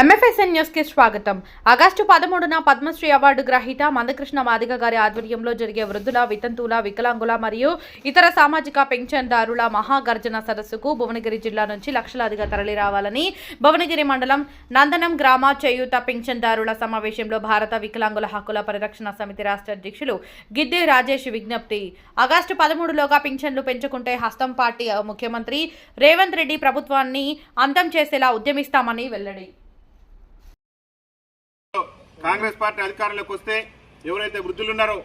ఎంఎఫ్ఎస్ఎన్ న్యూస్కి స్వాగతం. ఆగస్టు పదమూడున పద్మశ్రీ అవార్డు గ్రహీత మందకృష్ణ మాదిగ గారి ఆధ్వర్యంలో జరిగే వృద్ధుల వితంతువుల వికలాంగుల మరియు ఇతర సామాజిక పెన్షన్దారుల మహాగర్జన సదస్సుకు భువనగిరి జిల్లా నుంచి లక్షలాదిగా తరలి రావాలని భువనగిరి మండలం నందనం గ్రామ చేయూత పెన్షన్దారుల సమావేశంలో భారత వికలాంగుల హక్కుల పరిరక్షణ సమితి రాష్ట్ర అధ్యక్షులు గిద్దె రాజేష్ విజ్ఞప్తి. ఆగస్టు పదమూడులోగా పింఛన్లు పెంచుకుంటే హస్తం పార్టీ ముఖ్యమంత్రి రేవంత్ రెడ్డి ప్రభుత్వాన్ని అంతం చేసేలా ఉద్యమిస్తామని వెల్లడి. కాంగ్రెస్ పార్టీ అధికారంలోకి వస్తే ఎవరైతే వృద్ధులు ఉన్నారో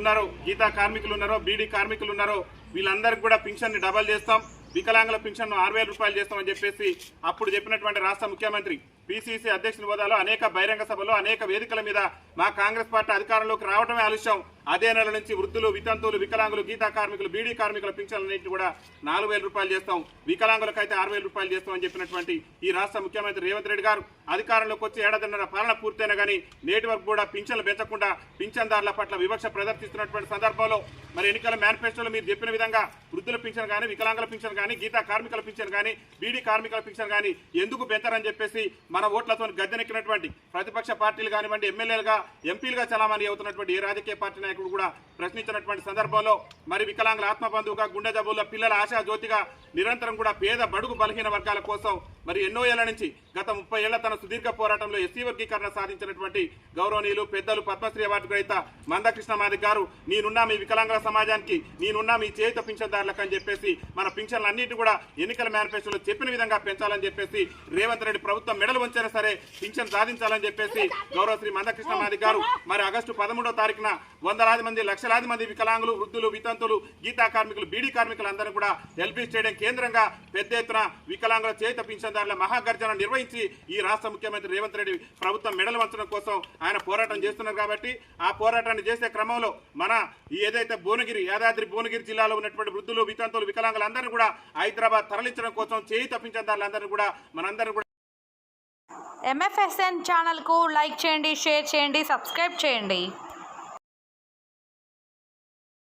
ఉన్నారో గీతా కార్మికులు ఉన్నారో బీడీ కార్మికులు ఉన్నారో వీళ్ళందరికీ కూడా పింఛన్ని డబల్ చేస్తాం. వికలాంగుల పింఛన్ను ఆరు వేల రూపాయలు చేస్తామని చెప్పేసి అప్పుడు చెప్పినటువంటి రాష్ట్ర ముఖ్యమంత్రి పిసిసి అధ్యక్షుని హోదాలో అనేక బహిరంగ సభలో అనేక వేదికల మీద మా కాంగ్రెస్ పార్టీ అధికారంలోకి రావడమే ఆలస్యం అదే నెల నుంచి వృద్ధులు వితంతువులు వికలాంగులు గీతా కార్మికులు బీడీ కార్మికుల పింఛన్లన్నింటినీ కూడా నాలుగు రూపాయలు చేస్తాం. వికలాంగులకు అయితే ఆరు రూపాయలు చేస్తామని చెప్పినటువంటి ఈ రాష్ట్ర ముఖ్యమంత్రి రేవంత్ రెడ్డి గారు అధికారంలోకి వచ్చి ఏడాదిన్నర పాలన పూర్తయినా కానీ నేటి వరకు కూడా పింఛన్లు పెంచకుండా పింఛన్దారుల పట్ల వివక్ష ప్రదర్శిస్తున్నటువంటి సందర్భంలో మరి ఎన్నికల మేనిఫెస్టోలో మీరు చెప్పిన విధంగా వృద్ధుల పింఛన్ కానీ వికలాంగుల పింఛన్ కానీ గీతా కార్మికుల పింఛన్ కానీ బీడీ కార్మికుల పింఛన్ కానీ ఎందుకు పెంచారని చెప్పేసి మన ఓట్లతో గద్దెనెక్కినటువంటి ప్రతిపక్ష పార్టీలు కానివ్వండి ఎమ్మెల్యేలుగా ఎంపీలుగా చలామణి అవుతున్నటువంటి ఏ రాజకీయ పార్టీ నాయకుడు కూడా ప్రశ్నించినటువంటి సందర్భంలో మరి వికలాంగుల ఆత్మబంధువుగా గుండె జబ్బుల పిల్లల ఆశా జ్యోతిగా నిరంతరం కూడా పేద బడుగు బలహీన వర్గాల కోసం మరి ఎన్నో ఏళ్ళ నుంచి గత ముప్పై ఏళ్ళ తన సుదీర్ఘ పోరాటంలో ఎస్సీ వర్గీకరణ సాధించినటువంటి గౌరవనీయులు పెద్దలు పద్మశ్రీ అవార్డు గ్రహీత మందకృష్ణ మాది గారు నేనున్నా మీ వికలాంగుల సమాజానికి నేనున్నా మీ చేయుత పింఛన్దారులకు అని చెప్పేసి మన పింఛన్లు అన్నింటి కూడా ఎన్నికల మేనిఫెస్టోలో చెప్పిన విధంగా పెంచాలని చెప్పేసి రేవంత్ రెడ్డి ప్రభుత్వం మెడలు వంచైనా సరే పింఛన్ సాధించాలని చెప్పేసి గౌరవ శ్రీ మందకృష్ణ మాది గారు మరి ఆగస్టు పదమూడో తారీఖున వందలాది మంది లక్షలాది మంది వికలాంగులు వృద్ధులు వితంతులు గీతా కార్మికులు బీడీ కార్మికులందరూ కూడా ఎల్బీ స్టేడియం కేంద్రంగా పెద్ద ఎత్తున వికలాంగుల చేయుత పింఛన్దారుల మహాగర్జన నిర్వహించి ఈ రాష్ట్ర ముఖ్యమంత్రి రేవంత్ రెడ్డి ప్రభుత్వం మెడలు వంచడం కోసం ఆయన పోరాటం చేస్తున్నారు కాబట్టి ఆ పోరాటాన్ని చేసే క్రమంలో మన ఏదైతే భువనగిరి యాదాద్రి భువనగిరి జిల్లాలో ఉన్నటువంటి వృద్ధులు వితంతులు వికలాంగులందరినీ కూడా హైదరాబాద్ తరలించడం కోసం చేయి తప్పించదారులందరినీ కూడా మనందరినీ కూడా ఎంఎఫ్ఎస్ఎన్ ఛానల్కు లైక్ చేయండి షేర్ చేయండి సబ్స్క్రైబ్ చేయండి.